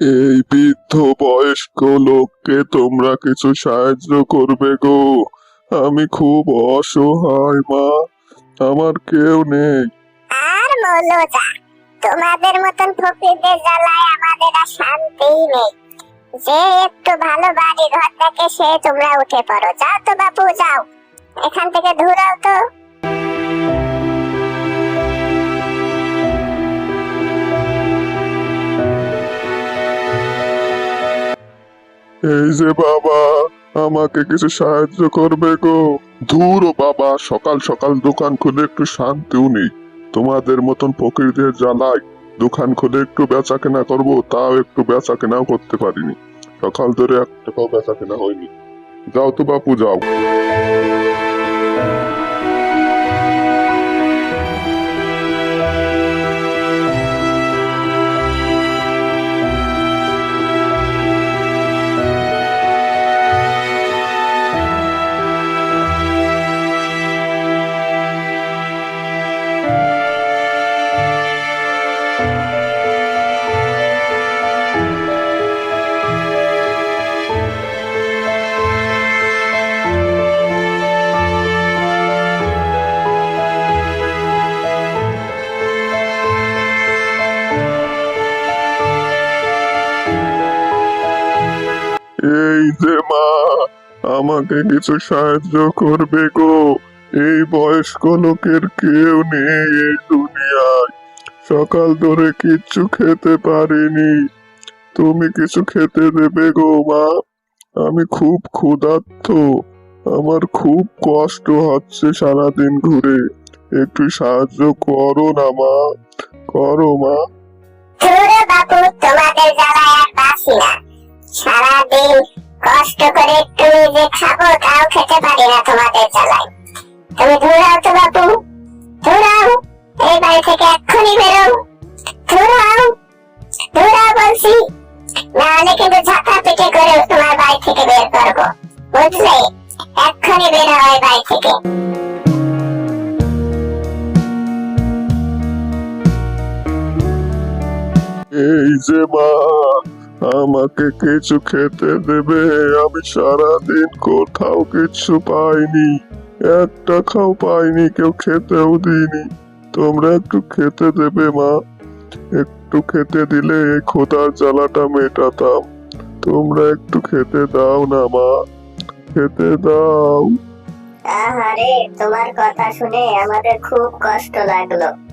এই বৃদ্ধ বয়স্ক লোককে তোমরা কিছু সাহায্য করবে গো। আমি খুব অসহায়, মা। আমার কেউ নেই। আর বলো যা, তোমাদের মতন ফকিরদের জ্বালায় আমাদের আর শান্তিই নেই। যে একটু ভালো বাড়ি ঘর দেখে সে তোমরা উঠে পড়ো। যাও তো বাপু, যাও। এখান থেকে ধুরাও তো। এই যে বাবা, আমাকে কিছু সাহায্য করবে গো। দূর বাবা, সকাল সকাল দোকান খুলে একটু শান্তিও নেই। তোমাদের মতন ফকিরদের জ্বালায় দোকান খুলে একটু বেচা কেনা করব, তাও একটু বেচা কেনাও করতে পারিনি। সকাল ধরে এক টাকাও বেচা কেনা হয়নি। যাও তো বাপু, যাও। আমাকে কিছু সাহায্য করবে গো। এই বয়স্ক লোকের কেউ নেই এই দুনিয়ায়। সকাল ধরে কিচ্ছু খেতে পারিনি। তুমি কিছু খেতে দেবে গো, মা। আমি খুব ক্ষুধার্ত। আমার খুব কষ্ট হচ্ছে সারাদিন ঘুরে। একটু সাহায্য করো না, মা। করো, মা। তোমাদের জ্বালায় আর না। সারাদিন কষ্ট করে একটু নিজে খাব তাও খেতে পারি না তোমাদের জ্বালায়। তুমি ধুরাও তো বাপু ধুরাও এই বাড়ি থেকে এক্ষুনি বেরো। ধুরাও ধুরাও বলছি নাহলে কিন্তু ঝাঁকা পিটে করে তোমার বাড়ি থেকে বের করব। বুঝলে? এক্ষুনি বের হয় বাড়ি থেকে। এই যে মা আমাকে কিছু খেতে দেবে। আমি সারাদিন কোথাও কিছু পাইনি। এক টাকাও পাইনি, কেউ খেতেও দিইনি। তোমরা একটু খেতে দেবে, মা। একটু খেতে দিলে খোদার জ্বালাটা মেটাতাম। তোমরা একটু খেতে দাও না, মা। খেতে দাও। আহারে, তোমার কথা শুনে আমাদের খুব কষ্ট লাগল।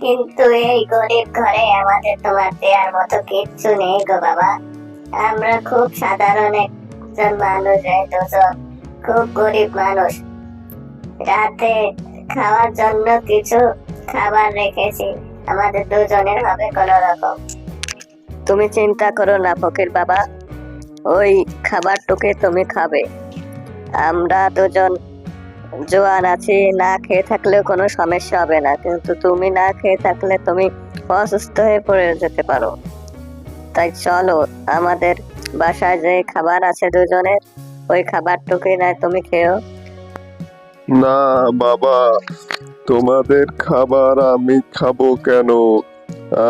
কিন্তু এই গরিব ঘরে আমাদের তোমার দেওয়ার মতো কিচ্ছু নেই গো বাবা। আমরা খুব সাধারণ একজন মানুষ খুব গরিব মানুষ। রাতে খাওয়ার জন্য কিছু খাবার রেখেছি। আমাদের দুজনের হবে কোনো রকম। তুমি চিন্তা করো না, ফকির বাবা। ওই খাবারটুকে তুমি খাবে। আমরা দুজন জোয়ান আছি, না খেয়ে থাকলেও কোনো সমস্যা হবে না। কিন্তু তুমি না খেয়ে থাকলে তুমি অসুস্থ হয়ে পড়ে যেতে পারো। তাই চলো, আমাদের বাসায় যে খাবার আছে দুজনের, ওই খাবারটুকুই নয় তুমি খেও। না বাবা, তোমাদের খাবার আমি খাব কেন?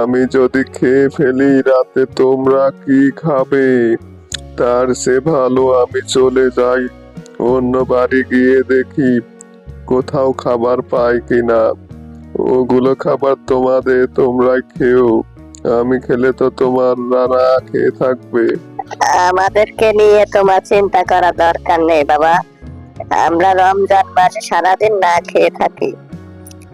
আমি যদি খেয়ে ফেলি, রাতে তোমরা কি খাবে? তার সে ভালো আমি চলে যাই। অন্য বাড়ি গিয়ে দেখি কোথাও খাবার পাই কিনা। ওগুলো খাবার তোমাদের, তোমরা খেও। আমি খেলে তো তোমার না খেয়ে থাকবে। আমাদেরকে নিয়ে তোমার চিন্তা করা দরকার নেই বাবা। আমরা রমজান মাসে সারাদিন না খেয়ে থাকি।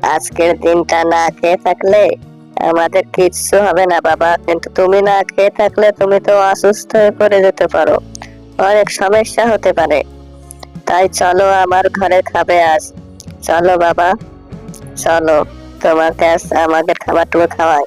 আজকের দিনটা না খেয়ে থাকলে আমাদের কিচ্ছু হবে না বাবা। কিন্তু তুমি না খেয়ে থাকলে তুমি তো অসুস্থ হয়ে পড়ে যেতে পারো। অনেক সমস্যা হতে পারে। তাই চলো আমার ঘরে খাবে আজ। চলো বাবা। চলো তোমাকে আজ আমাদের খাবারটুকু খাওয়াই।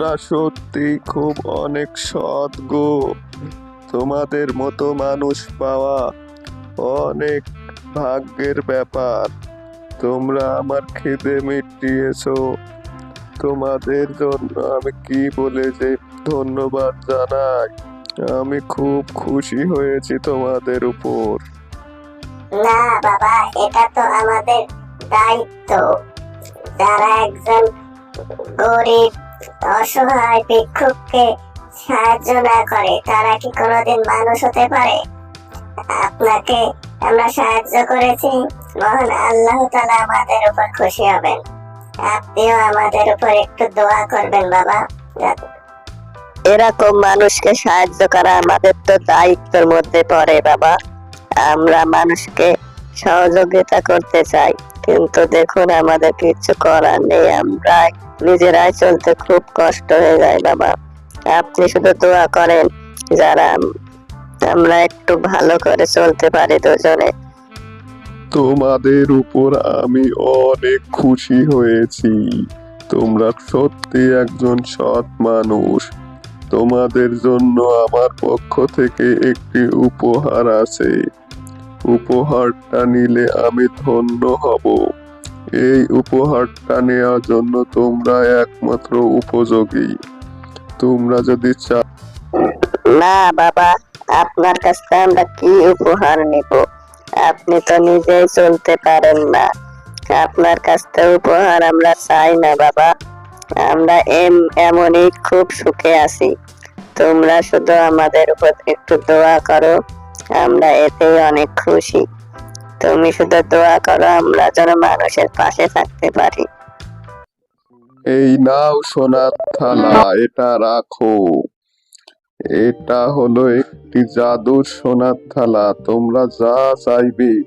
সত্যি খুব অনেক সৎ গো। তোমাদের মতো মানুষ পাওয়া অনেক ভাগ্যের ব্যাপার। তোমরা আমার খিদে মিটিয়েছো। তোমাদের জন্য আমি কি বলে যে ধন্যবাদ জানাই। আমি খুব খুশি হয়েছি তোমাদের উপর। না বাবা, এটা তো আমাদের দায়িত্ব। যারা একজন গরিব অসহায় ভিক্ষুককে সাহায্য না করে, তারা কি কোনোদিন মানুষ হতে পারে? আপনাকে আমরা সাহায্য করেছি। মহান আল্লাহ তালা আমাদের উপর খুশি হবেন। আপনিও আমাদের উপর একটু দোয়া করবেন, বাবা। এরকম মানুষকে সাহায্য করা আমাদের তো দায়িত্বের মধ্যে পড়ে, বাবা। আমরা মানুষকে সহযোগিতা করতে চাই। কিন্তু দেখুন, আমাদের কিছু করার নেই। আমরা নিজেরাই চলতে খুব কষ্ট হয়ে যায়, বাবা। আপনি শুধু দোয়া করেন, যারা আমরা একটু ভালো করে চলতে পারি দুজনে। তোমাদের উপর আমি অনেক খুশি হয়েছি। তোমরা সত্যি একজন সৎ মানুষ। তোমাদের জন্য আমার পক্ষ থেকে একটি উপহার আছে। উপহারটা নিলে আমি ধন্য হব। এই উপহারটা নেওয়ার জন্য তোমরা একমাত্র উপযোগী। তোমরা যদি চাও না বাবা, আপনার কাছ থেকে আমরা কি উপহার নেব? আপনি তো নিজেই চলতে পারেন না। আপনার কাছ থেকে উপহার আমরা চাই না, বাবা। আমরা এম এমনই খুব সুখে আছি। তোমরা শুধু আমাদের উপর একটু দোয়া করো। আমরা এতে অনেক খুশি। তুমি শুধু দোয়া করো, আমরা যেন মানুষের পাশে থাকতে পারি। এই নাও সোনার থালা, এটা রাখো। এটা হলো একটি জাদুর সোনার থালা, তোমরা যা চাইবে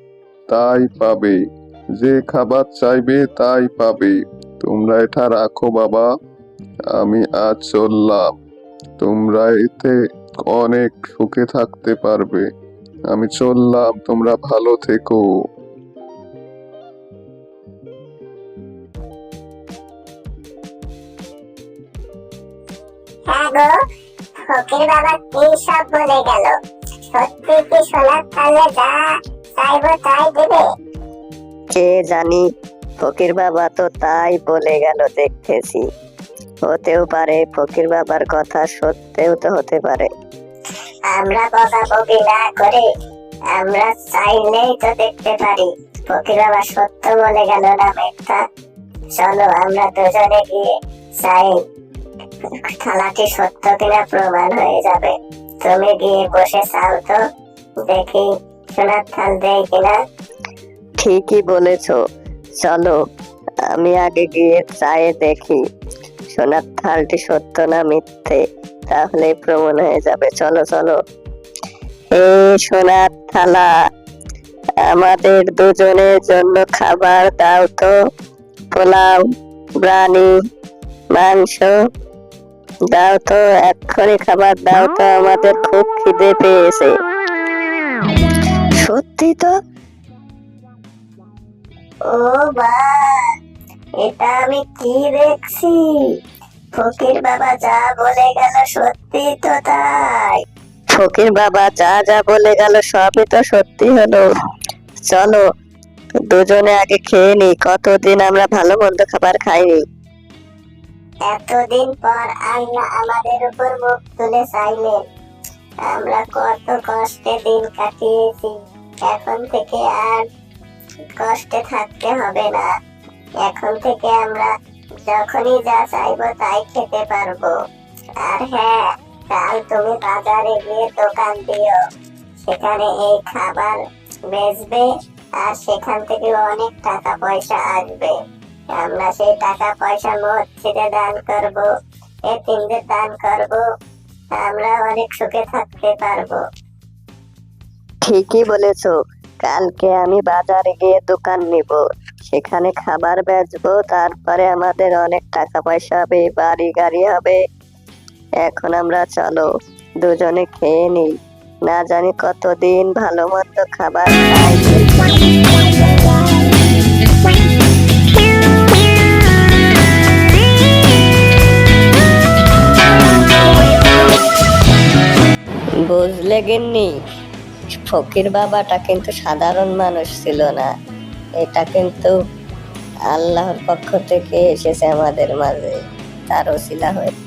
তাই পাবে। যে খাবার চাইবে তাই পাবে। তোমরা এটা রাখো বাবা, আমি আজ চললাম। তোমরা এতে অনেক সুখে থাকতে পারবে। আমি চললাম তোমরা ভালো থেকো। হ্যাঁ ফকির বাবা কি সব বলে গেল? সত্যি কি সোনার থালে যা চাইব তাই দেবে? কে জানি ফকির বাবা তো তাই বলে গেল দেখতেছি। হতেও পারে ফকির বাবার কথা সত্যিও তো হতে পারে। আমরা বকাবকি না করে আমরা চাইলেই তো দেখতে পারি। ফকির বাবা সত্য বলে গেল না মিথ্যা? চলো আমরা দুজনে গিয়ে চাই। থালাটি সত্য কিনা প্রমাণ হয়ে যাবে। তুমি গিয়ে বসে চাও তো দেখি সোনার থাল দেয় কিনা। ঠিকই বলেছ। চলো আমি আগে গিয়ে চায়ে দেখি। সোনার থালটি সত্য না মিথ্যে? তাহলে প্রমাণ হয়ে যাবে। চলো চলো। এই সোনার থালা, আমাদের দুজনের জন্য খাবার দাও তো। পোলাও ব্রানি মাংস দাও তো, এক্ষুনি খাবার দাও তো, আমাদের খুব খিদে পেয়েছে। সত্যি তো? ও বা এটা আমি কি দেখছি? ফকির বাবা যা বলে গেল সত্যি তো তাই। ফকির বাবা যা যা বলে গেল সবই তো সত্যি হলো। চলো দুজনে আগে খেয়ে নি কতদিন আমরা ভালো মন্দ খাবার খাইনি। এতদিন পর আল্লাহ আমাদের উপর মুখ তুলে চাইলেন। আমরা কত কষ্টে দিন কাটিয়েছি এখন থেকে আর কষ্টে থাকতে হবে না। এখন থেকে আমরা যখনই যা চাইব তাই খেতে পারব। আর হ্যাঁ কাল তুমি বাজারে গিয়ে দোকান দিও। সেখানে এই খাবার বেচবে আর সেখান থেকে অনেক টাকা পয়সা আসবে। আমরা সেই টাকা পয়সা মসজিদে দান করব এতিমদের দান করব, আমরা অনেক সুখে থাকতে পারব। ঠিকই বলেছ, কালকে আমি বাজারে গিয়ে দোকান নিব। সেখানে খাবার বেচবো, তারপরে আমাদের অনেক টাকা পয়সা হবে, বাড়ি গাড়ি হবে। এখন আমরা চলো, দুজনে খেয়ে নিই। না জানি কতদিন ভালো মন্দ খাবার খাই। বুঝলে গেননি, ফকির বাবাটা কিন্তু সাধারণ মানুষ ছিল না। এটা কিন্তু আল্লাহর পক্ষ থেকে এসেছে আমাদের মাঝে। তার ওসিলা হয়ে